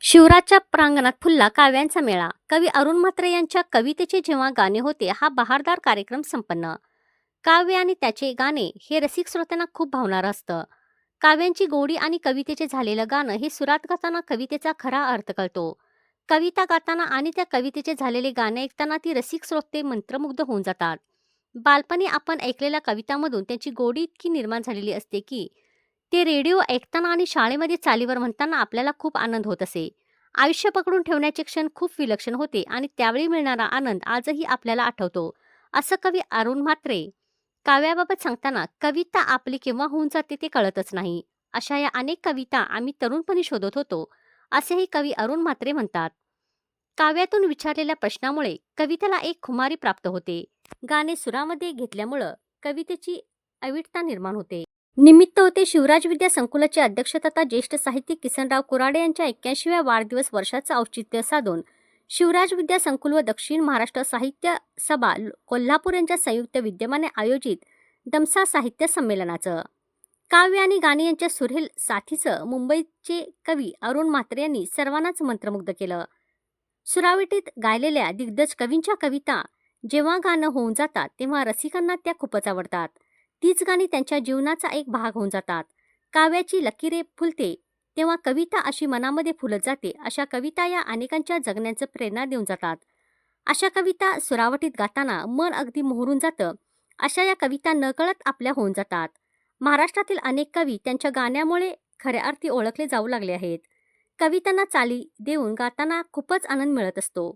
शिवराजच्या प्रांगणात फुलला काव्यांचा मेळा. कवी अरुण म्हात्रे यांच्या कवितेचे जेव्हा गाणे होते हा बहारदार कार्यक्रम संपन्न. काव्य आणि त्याचे गाणे हे रसिक श्रोत्यांना खूप भावणारं असतं. काव्यांची गोडी आणि कवितेचे झालेलं गाणं हे सुरात गाताना कवितेचा खरा अर्थ कळतो. कविता गाताना आणि त्या कवितेचे झालेले गाणे ऐकताना ती रसिक श्रोते मंत्रमुग्ध होऊन जातात. बालपणी आपण ऐकलेल्या कवितांमधून त्यांची गोडी इतकी निर्माण झालेली असते की ते रेडिओ ऐकताना आणि शाळेमध्ये चालीवर म्हणताना आपल्याला खूप आनंद होत असे. आयुष्य पकडून ठेवण्याचे क्षण खूप विलक्षण होते आणि त्यावेळी मिळणारा आनंद आजही आपल्याला आठवतो. असं कवी अरुण म्हात्रे काव्याबाबत सांगताना कविता आपली केव्हा होऊन जाते ते कळतच नाही. अशा या अनेक कविता आम्ही तरुणपणी शोधत होतो असेही कवी अरुण म्हात्रे म्हणतात. काव्यातून विचारलेल्या प्रश्नामुळे कवितेला एक खुमारी प्राप्त होते. गाणे सुरामध्ये घेतल्यामुळं कवितेची अविटता निर्माण होते. निमित्त होते शिवराज विद्या संकुलाचे अध्यक्ष तथा ज्येष्ठ साहित्यिक किसनराव कुराडे यांच्या एक्क्याऐंशीव्या वाढदिवस वर्षाचं औचित्य साधून. शिवराज विद्या संकुल व दक्षिण महाराष्ट्र साहित्य सभा कोल्हापूर यांच्या संयुक्त विद्यमाने आयोजित दमसा साहित्य संमेलनाचं. काव्य आणि गाणी यांच्या सुरेल साथीचं मुंबईचे कवी अरुण म्हात्रे यांनी सर्वांनाच मंत्रमुग्ध केलं. सुरावटीत गायलेल्या दिग्गज कवींच्या कविता जेव्हा गाणं होऊन जातात तेव्हा रसिकांना त्या खूपच आवडतात. तीच गाणी त्यांच्या जीवनाचा एक भाग होऊन जातात. काव्याची लकीरे फुलते तेव्हा कविता अशी मनामध्ये फुलत जाते अशा कविता या अनेकांच्या जगण्याचं प्रेरणा देऊन जातात. अशा कविता सुरावटीत गाताना मन अगदी मोहरून जातं अशा या कविता नकळत आपल्या होऊन जातात. महाराष्ट्रातील अनेक कवी त्यांच्या गाण्यामुळे खऱ्या अर्थी ओळखले जाऊ लागले आहेत. कवितांना चाली देऊन गाताना खूपच आनंद मिळत असतो.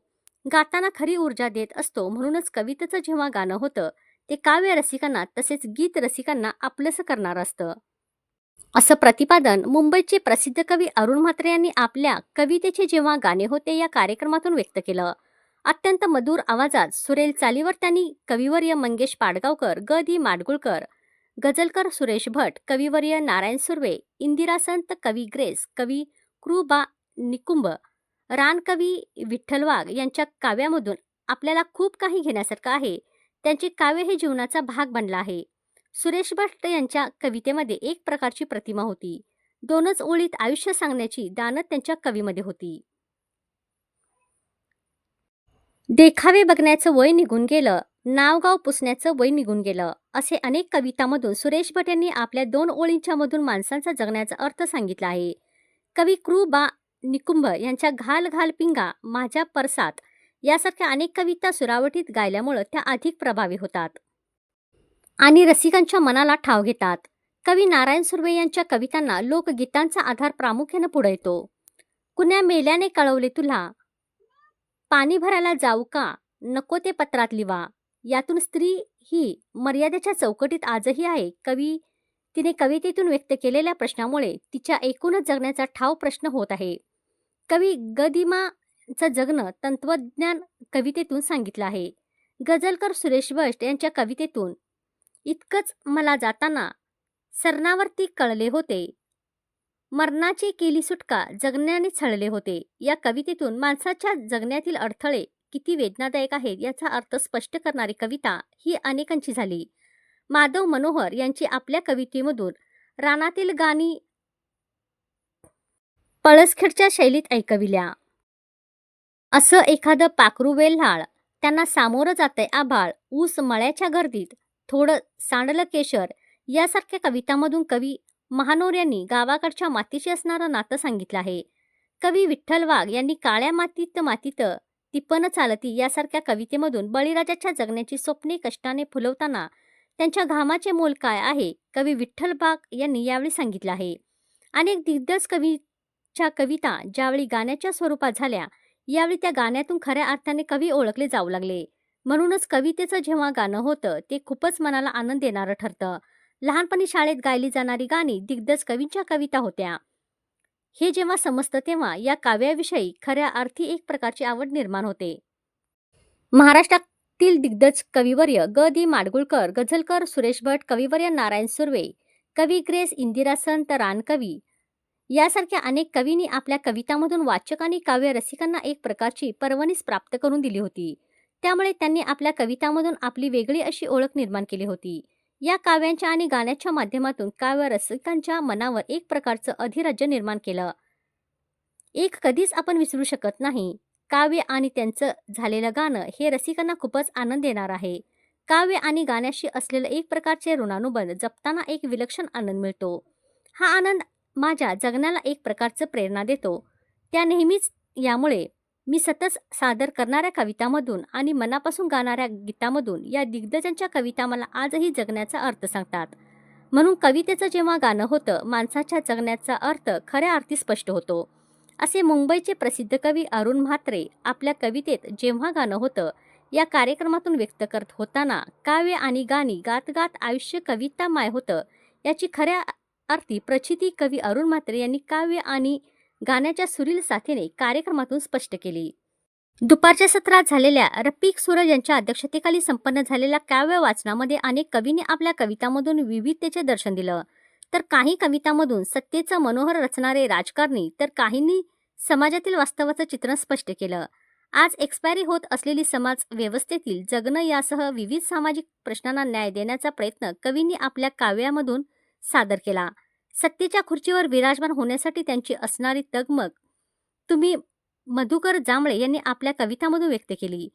गाताना खरी ऊर्जा देत असतो म्हणूनच कवितेचं जेव्हा गाणं होतं ते काव्य रसिकांना तसेच गीत रसिकांना आपलंसं करणारं असतं. असं प्रतिपादन मुंबईचे प्रसिद्ध कवी अरुण म्हात्रे यांनी आपल्या कवितेचे जेव्हा गाणे होते या कार्यक्रमातून व्यक्त केलं. अत्यंत मधुर आवाजात सुरेल चालीवर त्यांनी कविवर्य मंगेश पाडगावकर ग. दी. माडगुळकर गझलकर सुरेश भट कविवर्य नारायण सुर्वे इंदिरा संत कवी ग्रेस कवी कृबा निकुंभ रानकवी विठ्ठल वाघ यांच्या काव्यामधून आपल्याला खूप काही घेण्यासारखं आहे. त्यांचे काव्य हे जीवनाचा भाग बनला आहे. सुरेश भट्ट यांच्या कवितेमध्ये एक प्रकारची प्रतिमा होती. दोनच ओळीत आयुष्य सांगण्याची दानत त्यांच्या कवीमध्ये होती. देखावे बघण्याचं वय निघून गेलं. नावगाव पुसण्याचं वय निघून गेलं. असे अनेक कवितामधून सुरेश भट यांनी आपल्या दोन ओळींच्या मधून माणसांचा जगण्याचा अर्थ सांगितला आहे. कवी क्रू बा निकुंभ यांच्या घाल घाल पिंगा माझ्या परसात यासारख्या अनेक कविता सुरावटीत गायल्यामुळं त्या अधिक प्रभावी होतात. आणि रसिकांच्या मनाला ठाव घेतात. कवी नारायण सुर्वे यांच्या कवितांना लोकगीतांचा आधार प्रामुख्यानं पुढे येतो कुण्या मेल्याने कळवले तुला? पाणी भरायला जाऊ का? नको ते पत्रात लिवा. यातून स्त्री ही मर्यादेच्या चौकटीत आजही आहे कवी तिने कवितेतून व्यक्त केलेल्या प्रश्नामुळे तिच्या एकूणच जगण्याचा ठाव प्रश्न होत आहे. कवी गदिमा चं जगणं तंत्रज्ञान कवितेतून सांगितलं आहे. गझलकर सुरेश भट यांच्या कवितेतून. इतकंच मला जाताना सरणावरती कळले होते. मरणाची केली सुटका जगण्याने छळले होते. या कवितेतून माणसाच्या जगण्यातील अडथळे किती वेदनादायक आहेत याचा अर्थ स्पष्ट करणारी कविता ही अनेकांची झाली. माधव मनोहर यांची आपल्या कवितेमधून रानातील गाणी पळसखेडच्या शैलीत ऐकविल्या. असं एखादं पाखरू वेल्हाळ त्यांना सामोरं जाते आभाळ ऊस मळ्याच्या गर्दीत थोडं सांडलं केशर यासारख्या कवितामधून कवी महानोर यांनी गावाकडच्या मातीशी असणारं नातं सांगितलं आहे. कवी विठ्ठल वाघ यांनी काळ्या मातीत मातीत तिप्पन चालती यासारख्या कवितेमधून बळीराजाच्या जगण्याची स्वप्ने कष्टाने फुलवताना त्यांच्या घामाचे मोल काय आहे कवी विठ्ठल बाग यांनी यावेळी सांगितलं आहे. अनेक दिग्गज कवीच्या कविता ज्यावेळी गाण्याच्या स्वरूपात झाल्या यावेळी त्या गाण्यातून खऱ्या अर्थाने कवी ओळखले जाऊ लागले. म्हणूनच कवितेचं जेव्हा गाणं होतं ते खूपच मनाला आनंद देणारं ठरतं. लहानपणी शाळेत गायली जाणारी गाणी दिग्गज कवींच्या कविता होत्या. हे जेव्हा समजतं तेव्हा या काव्याविषयी खऱ्या अर्थी एक प्रकारची आवड निर्माण होते. महाराष्ट्रातील दिग्गज कविवर्य ग. दी. माडगुळकर गझलकर सुरेश भट कविवर्य नारायण सुर्वे कवी ग्रेस इंदिरा संत रानकवी यासारख्या अनेक कवींनी आपल्या कवितांमधून वाचक आणि काव्य रसिकांना एक प्रकारची पर्वणीच प्राप्त करून दिली होती. त्यामुळे त्यांनी आपल्या कवितांमधून आपली वेगळी अशी ओळख निर्माण केली होती. या काव्यांच्या आणि गाण्याच्या माध्यमातून काव्य रसिकांच्या मनावर एक प्रकारचं अधिराज्य निर्माण केलं. एक कधीच आपण विसरू शकत नाही. काव्य आणि त्यांचं झालेलं गाणं हे रसिकांना खूपच आनंद देणार आहे. काव्य आणि गाण्याशी असलेलं एक प्रकारचे ऋणानुबंध जपताना एक विलक्षण आनंद मिळतो. हा आनंद माझ्या जगण्याला एक प्रकारचं प्रेरणा देतो. त्या नेहमीच यामुळे मी सतत सादर करणाऱ्या कवितामधून आणि मनापासून गाणाऱ्या गीतामधून या दिग्गजांच्या कविता मला आजही जगण्याचा अर्थ सांगतात. म्हणून कवितेचं जेव्हा गाणं होतं माणसाच्या जगण्याचा अर्थ खऱ्या अर्थी स्पष्ट होतो. असे मुंबईचे प्रसिद्ध कवी अरुण म्हात्रे आपल्या कवितेत जेव्हा गाणं होतं या कार्यक्रमातून व्यक्त करत होताना काव्य आणि गाणी गात गात आयुष्य कविता माय होतं याची खऱ्या अर्थी प्रचिती कवी अरुण म्हात्रे यांनी काव्य आणि गाण्याच्या सुरील साथीने कार्यक्रमातून स्पष्ट केली. दुपारच्या सत्रात झालेल्या रफिक सूरज यांच्या अध्यक्षतेखाली संपन्न झालेल्या काव्य वाचनामध्ये अनेक कवींनी आपल्या कवितांमधून विविधतेचे दर्शन दिलं. तर काही कवितांमधून सत्तेचं मनोहर रचणारे राजकारणी तर काहींनी समाजातील वास्तवाचं चित्रण स्पष्ट केलं. आज एक्सपायरी होत असलेली समाज व्यवस्थेतील जगणं यासह विविध सामाजिक प्रश्नांना न्याय देण्याचा प्रयत्न कवींनी आपल्या काव्यामधून सादर केला. सत्तेच्या खुर्चीवर विराजमान होण्यासाठी त्यांची असणारी तगमग तुम्ही मधुकर जांभळे यांनी आपल्या कवितामधून व्यक्त केली.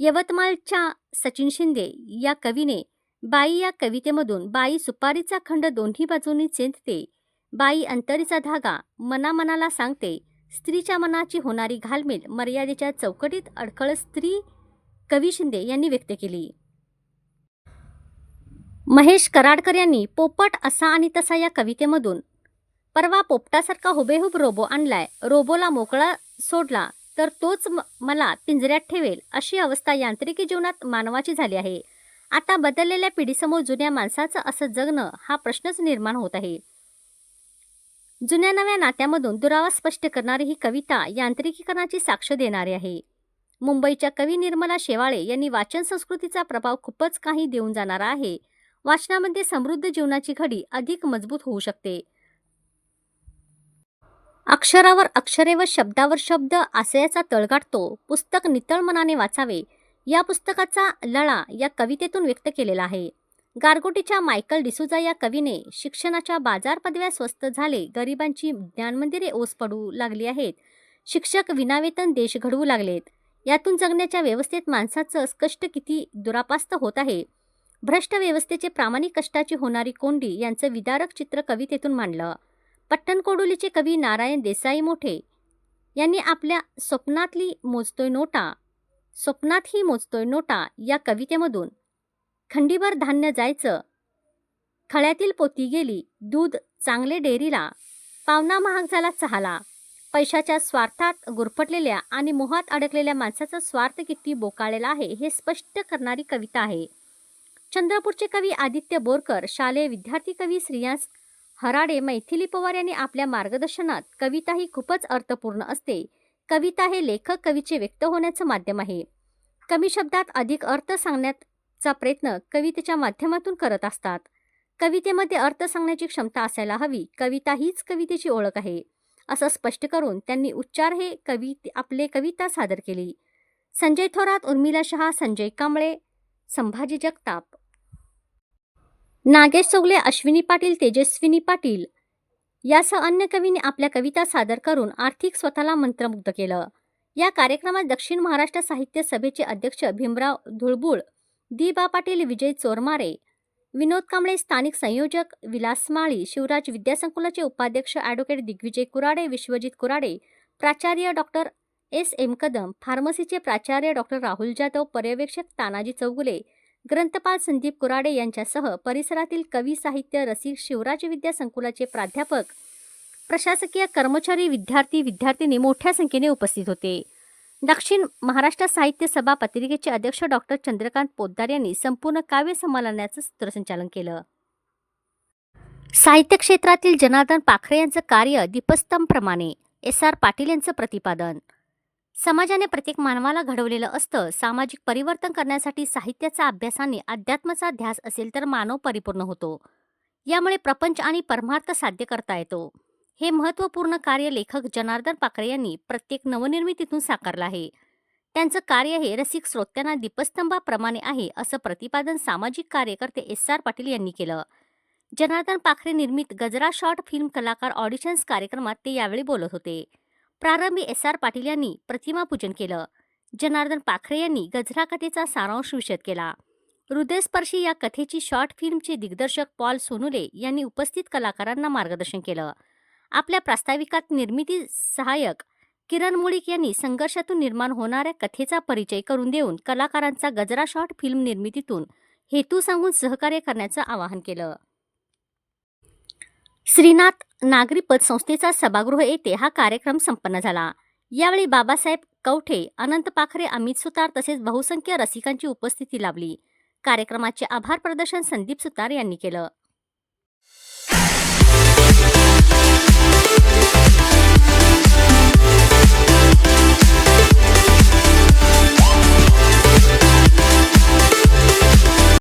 यवतमाळच्या सचिन शिंदे या कवीने बाई या कवितेमधून बाई सुपारीचा खंड दोन्ही बाजूंनी चेंदते बाई अंतरीचा धागा मनामनाला सांगते स्त्रीच्या मनाची होणारी घालमेल मर्यादेच्या चौकटीत अडखळ स्त्री कवी शिंदे यांनी व्यक्त केली. महेश कराडकर यांनी पोपट असा आणि तसा या कवितेमधून. परवा पोपटासारखा हुबेहूब रोबो आणलाय. रोबोला मोकळा सोडला तर तोच म- मला पिंजऱ्यात ठेवेल अशी अवस्था यांत्रिकी जीवनात मानवाची झाली आहे. आता बदललेल्या पिढीसमोर जुन्या माणसाचं असं जगणं हा प्रश्नच निर्माण होत आहे. जुन्या नव्या नात्यामधून दुरावा स्पष्ट करणारी ही कविता यांत्रिकीकरणाची साक्ष देणारी आहे. मुंबईच्या कवी निर्मला शेवाळे यांनी वाचन संस्कृतीचा प्रभाव खूपच काही देऊन जाणारा आहे. वाचनामध्ये समृद्ध जीवनाची घडी अधिक मजबूत होऊ शकते. अक्षरावर अक्षरे व शब्दावर शब्द आशयाचा तळगाठतो पुस्तक नितळ मनाने वाचावे. या पुस्तकाचा लळा या कवितेतून व्यक्त केलेला आहे. गारगोटीच्या मायकल डिसुजा या कवीने शिक्षणाच्या बाजार पदव्या स्वस्त झाले गरिबांची ज्ञानमंदिरे ओस पडू लागली आहेत शिक्षक विनावेतन देश घडवू लागलेत. यातून जगण्याच्या व्यवस्थेत माणसाचं कष्ट किती दुरापास्त होत आहे भ्रष्ट व्यवस्थेचे प्रामाणिक कष्टाची होणारी कोंडी यांचं विदारक चित्र कवितेतून मांडलं. पट्टणकोडोलीचे कवी नारायण देसाई मोठे यांनी आपल्या स्वप्नातली मोजतोय नोटा स्वप्नातही मोजतोय नोटा या कवितेमधून. खंडीभर धान्य जायचं. खळ्यातील पोती गेली दूध चांगले डेअरीला पावना महाग झाला चहाला. पैशाच्या स्वार्थात गुरफटलेल्या आणि मोहात अडकलेल्या माणसाचा स्वार्थ किती बोकाळलेला आहे हे स्पष्ट करणारी कविता आहे. चंद्रपूरचे कवी आदित्य बोरकर शालेय विद्यार्थी कवी श्रीयांस हराडे मैथिली पवार यांनी आपल्या मार्गदर्शनात कविता ही खूपच अर्थपूर्ण असते. कविता हे लेखक कवीचे व्यक्त होण्याचं माध्यम आहे. कमी शब्दात अधिक अर्थ सांगण्याचा प्रयत्न कवितेच्या माध्यमातून करत असतात. कवितेमध्ये अर्थ सांगण्याची क्षमता असायला हवी. कविता हीच कवितेची ओळख आहे. असं स्पष्ट करून त्यांनी उच्चार हे कवी आपले कविता सादर केली. संजय थोरात उर्मिला शहा संजय कांबळे संभाजी जगताप. नागेश चौगले अश्विनी पाटील तेजस्विनी पाटील यासह अन्य कवींनी आपल्या कविता सादर करून आर्थिक स्वतःला मंत्रमुग्ध केलं. या कार्यक्रमात दक्षिण महाराष्ट्र साहित्य सभेचे अध्यक्ष भीमराव धुळबुळ दी बा पाटील विजय चोरमारे विनोद कांबळे स्थानिक संयोजक विलास माळी शिवराज विद्यासंकुलाचे उपाध्यक्ष ॲडव्होकेट दिग्विजय कुराडे विश्वजित कुराडे प्राचार्य डॉक्टर एस. एम. कदम फार्मसीचे प्राचार्य डॉक्टर राहुल जाधव पर्यवेक्षक तानाजी चौगुले ग्रंथपाल संदीप कुराडे यांच्यासह परिसरातील कवी साहित्य रसिक शिवराज विद्या संकुलाचे प्राध्यापक प्रशासकीय कर्मचारी विद्यार्थी विद्यार्थिनी मोठ्या संख्येने उपस्थित होते. दक्षिण महाराष्ट्र साहित्य सभा पत्रिकेचे अध्यक्ष डॉक्टर चंद्रकांत पोद्दार यांनी संपूर्ण काव्य संमेलनाचं सूत्रसंचालन केलं. साहित्य क्षेत्रातील जनार्दन पाखरे यांचं कार्य दीपस्तंभप्रमाणे एस आर पाटील यांचं प्रतिपादन. समाजाने प्रत्येक मानवाला घडवलेलं असतं. सामाजिक परिवर्तन करण्यासाठी साहित्याचा अभ्यासाने अध्यात्माचा ध्यास असेल तर मानव परिपूर्ण होतो. यामुळे प्रपंच आणि परमार्थ साध्य करता येतो. हे महत्त्वपूर्ण कार्य लेखक जनार्दन पाखरे यांनी प्रत्येक नवनिर्मितीतून साकारलं आहे. त्यांचं कार्य हे रसिक श्रोत्यांना दीपस्तंभाप्रमाणे आहे असं प्रतिपादन सामाजिक कार्यकर्ते एस आर पाटील यांनी केलं. जनार्दन पाखरे निर्मित गजरा शॉर्ट फिल्म कलाकार ऑडिशन्स कार्यक्रमात ते यावेळी बोलत होते. प्रारंभी एस आर पाटील यांनी प्रतिमापूजन केलं. जनार्दन पाखरे यांनी गजरा कथेचा सारांश विशद केला. हृदयस्पर्शी या कथेची शॉर्ट फिल्मचे दिग्दर्शक पॉल सोनुले यांनी उपस्थित कलाकारांना मार्गदर्शन केलं. आपल्या प्रास्ताविकात निर्मिती सहाय्यक किरण मुळीक यांनी संघर्षातून निर्माण होणाऱ्या कथेचा परिचय करून देऊन कलाकारांचा गजरा शॉर्ट फिल्म निर्मितीतून हेतू सांगून सहकार्य करण्याचं आवाहन केलं. श्रीनाथ नागरी पतसंस्थेचा सभागृह येथे हा कार्यक्रम संपन्न झाला. यावेळी बाबासाहेब कवठे अनंत पाखरे अमित सुतार तसेच बहुसंख्य रसिकांची उपस्थिती लाभली. कार्यक्रमाचे आभार प्रदर्शन संदीप सुतार यांनी केलं.